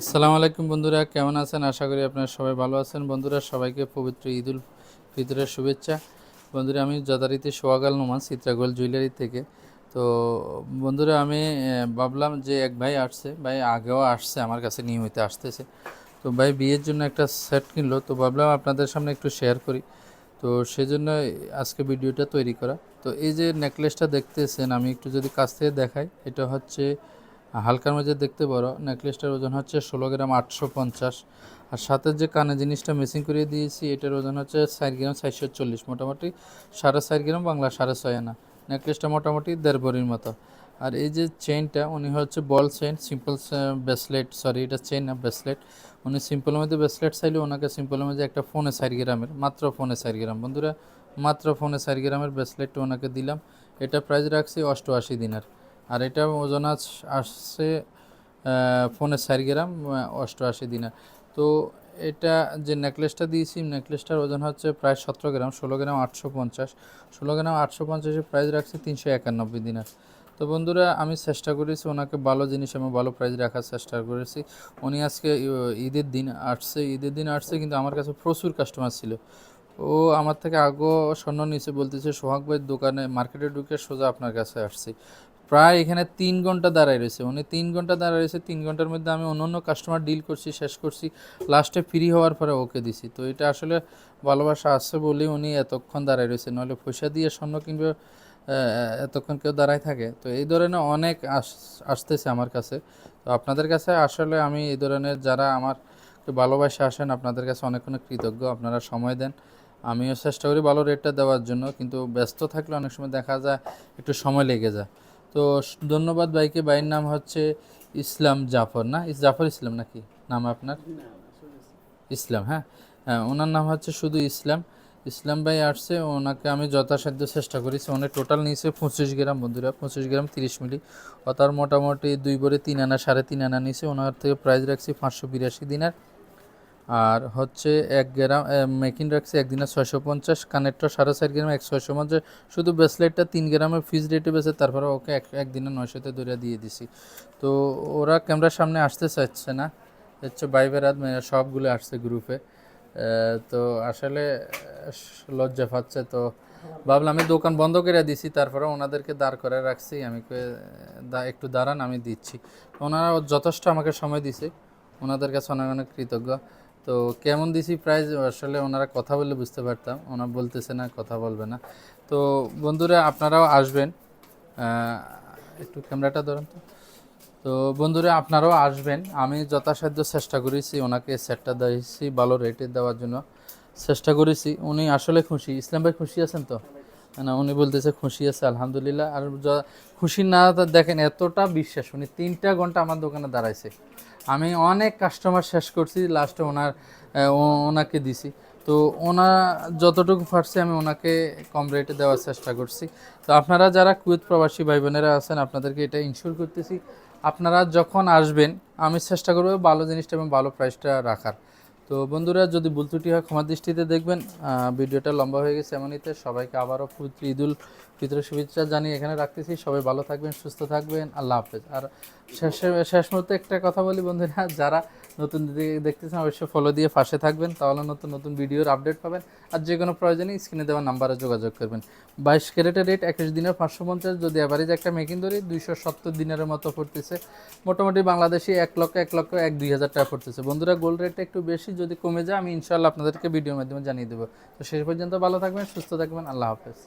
আসসালামু আলাইকুম বন্ধুরা, কেমন আছেন? আশা করি আপনারা সবাই ভালো আছেন। বন্ধুরা, সবাইকে পবিত্র ঈদুল ফিতরের শুভেচ্ছা। বন্ধুরা, আমি যথারীতি সোয়াগাল নোমান, চিত্রাগোল জুয়েলারি থেকে। তো বন্ধুরা, আমি ভাবলাম যে এক ভাই আসছে, ভাই আগেও আসছে, আমার কাছে নিয়মিত আসতেছে। তো ভাই, বিয়ের জন্য একটা সেট কিনলো, তো ভাবলাম আপনাদের সামনে একটু শেয়ার করি। তো সেজন্য আজকে ভিডিওটা তৈরি করা। তো এই যে নেকলেসটা দেখতেছেন, আমি একটু যদি কাছ থেকে দেখাই, এটা হচ্ছে হালকার মধ্যে দেখতে বড় নেকলেসটার ওজন হচ্ছে ষোলো গ্রাম আটশো পঞ্চাশ। আর সাথে যে কানে জিনিসটা মেসিং করিয়ে দিয়েছি, এটার ওজন হচ্ছে চার গ্রাম চারশো চল্লিশ, মোটামুটি সাড়ে চার গ্রাম, বাংলা সাড়ে ছয় আনা। নেকলেসটা মোটামুটি দেড় ভরির মতো। আর এই যে চেইনটা উনি হচ্ছে ball chain simple bracelet sorry এটা চেইন না ব্রেসলেট উনি সিম্পলের মধ্যে ব্রেসলেট চাইলে ওনাকে সিম্পলের মধ্যে একটা ফোনে চার গ্রামের, মাত্র ফোনে চার গ্রাম। বন্ধুরা, মাত্র ফোনে চার গ্রামের ব্রেসলেটটা ওনাকে দিলাম। এটা প্রাইস রাখছি অষ্টআশি দিনের। আর এটা ওজন আস- আসছে ফোনে চার গ্রাম অষ্টআশি দিনের। তো এটা যে নেকলেসটা দিয়েছি, নেকলেসটার ওজন হচ্ছে প্রায় সতেরো গ্রাম, ষোলো গ্রাম আটশো পঞ্চাশ। ষোলো গ্রাম আটশো পঞ্চাশের প্রাইস রাখছি তিনশো একানব্বই দিনের। তো বন্ধুরা, আমি চেষ্টা করেছি ওনাকে ভালো জিনিস আমি ভালো প্রাইস রাখার চেষ্টা করেছি। উনি আজকে ঈদের দিন আসছে, ঈদের দিন আসছে কিন্তু আমার কাছে প্রচুর কাস্টমার ছিল। ও আমার থেকে আগেও স্বর্ণ নিচে বলতেছে, সোহাগ ভাইয়ের দোকানে মার্কেটে ঢুকে সোজা আপনার কাছে আসছি। প্রায় এখানে তিন ঘণ্টা দাঁড়ায় রয়েছে। উনি তিন ঘণ্টা দাঁড়ায় রয়েছে, তিন ঘণ্টার মধ্যে আমি অন্য অন্য কাস্টমার ডিল করছি, শেষ করছি লাস্টে ফ্রি হওয়ার পরে ওকে দিছি। তো এটা আসলে ভালোবাসা আছে বলেই উনি এতক্ষণ দাঁড়ায় রয়েছে। নাহলে পয়সা দিয়ে স্বর্ণ কিনবে এতক্ষণ কেউ দাঁড়ায় থাকে। তো এই ধরনের অনেক আস- আসতেছে আমার কাছে। তো আপনাদের কাছে আসলে আমি এই ধরনের যারা আমার ভালোবাসা আসেন, আপনাদের কাছে অনেক অনেক কৃতজ্ঞ। আপনারা সময় দেন। আমিও চেষ্টা করি ভালো রেটটা দেওয়ার জন্য। কিন্তু ব্যস্ত থাকলে অনেক সময় দেখা যায়, একটু সময় লেগে যায়। তো ধন্যবাদ ভাইকে, ভাইয়ের নাম হচ্ছে ইসলাম জাফর, না? জাফর ইসলাম নাকি? নাম আপনার? ইসলাম হ্যাঁ? হ্যাঁ ওনার নাম হচ্ছে শুধু ইসলাম। ইসলাম ভাই আসছে, ওনাকে আমি যথাসাধ্য চেষ্টা করেছি ওনার টোটাল নিয়েছে পঁচিশ গ্রাম, বন্ধুরা, পঁচিশ গ্রাম তিরিশ মিলি। ও তার মোটামুটি দুই ভরে তিন আনা, সাড়ে তিন আনা নিয়েছে। ওনার থেকে প্রাইস রাখছি পাঁচশো বিরাশি দিনার। আর হচ্ছে এক গ্রাম মেকিং রাখছি একদিনে ছয়শো পঞ্চাশ কানেরটা সাড়ে চার গ্রাম এক ছয়শো পঞ্চাশ। শুধু ব্রেসলেটটা তিন গ্রামের ফিজ রেটে বেছে তারপরে ওকে এক, একদিনে নয়শোতে ধরে দিয়ে দিছি। তো ওরা ক্যামেরার সামনে আসতে চাচ্ছে না। হচ্ছে বেরাত মেয়ে সবগুলো আসছে গ্রুপে তো আসলে লজ্জা পাচ্ছে তো। ভাবলাম আমি দোকান বন্ধ করে দিছি, তারপরে ওনাদেরকে দাঁড় করে রাখছি। আমি একটু দাঁড়ান, আমি দিচ্ছি। ওনারা যথেষ্ট আমাকে সময় দিছে। ওনাদের কাছে অনেক অনেক কৃতজ্ঞ। তো কেমন দিছি প্রাইস আসলে ওনারা কথা বললে বুঝতে পারতাম। ওনারা বলতেছে না, কথা বলবে না। তো বন্ধুরা, আপনারাও আসবেন। একটু ক্যামেরাটা ধরেন তো। তো বন্ধুরা, আপনারাও আসবেন। আমি যথাসাধ্য চেষ্টা করেছি ওনাকে সেটটা দিয়েছি, ভালো রেটে দেওয়ার জন্য। চেষ্টা করেছি। উনি আসলে খুশি। ইসলাম ভাই খুশি আছেন তো? না, উনি বলতেছে খুশি আছে, আলহামদুলিল্লাহ। আর খুশি না দেখেন এতটা বিশ্বাস, উনি তিনটা ঘণ্টা আমার দোকানে দাঁড়াইছে। আমি অনেক কাস্টমার শেষ করছি লাস্টে ওনার ওনাকে দিছি। তো ওনা যতটুকু পারছি আমি ওনাকে কম রেটে দেওয়ার চেষ্টা করছি। তো আপনারা যারা কুয়েত প্রবাসী ভাই বোনেরা আছেন, আপনাদেরকে এটা ইনশিওর করতেছি, আপনারা যখন আসবেন, আমি চেষ্টা করব ভালো জিনিসটা এবং ভালো প্রাইসটা রাখার। তো বন্ধুরা, যদি ভুল ত্রুটি হয় ক্ষমা দৃষ্টিতে দেখবেন। ভিডিওটা লম্বা হয়ে গেছে এমনিতে। সবাইকে আবারও পবিত্র ঈদুল ফিতর শুভেচ্ছা জানিয়ে এখানে রাখতেছি। সবাই ভালো থাকবেন, সুস্থ থাকবেন। আল্লাহ হাফেজ। আর শেষ শেষ মুহূর্তে একটা কথা বলি বন্ধুরা, যারা নতুন দেখতেছেন, অবশ্যই ফলো দিয়ে পাশে থাকবেন, তাহলে নতুন নতুন ভিডিওর আপডেট পাবেন। আর যে কোনো প্রয়োজনে স্ক্রিনে দেওয়া নাম্বারে যোগাযোগ করবেন। বাইশ ক্যারেটের রেট একুশ দিনের পাঁচশো পঞ্চাশ, যদি অ্যাভারেজ একটা মেকিং ধরি দুইশো সত্তর দিনের মতো পড়তেছে। মোটামুটি বাংলাদেশি এক লক্ষ এক লক্ষ, এক, দুই হাজার টাকা পড়তেছে। বন্ধুরা গোল্ড রেটটা একটু বেশি, যদি কমে যায়, আমি ইনশাল্লাহ আপনাদেরকে ভিডিওর মাধ্যমে জানিয়ে দেবো। তো শেষ পর্যন্ত ভালো থাকবেন, সুস্থ থাকবেন, আল্লাহ হাফেজ।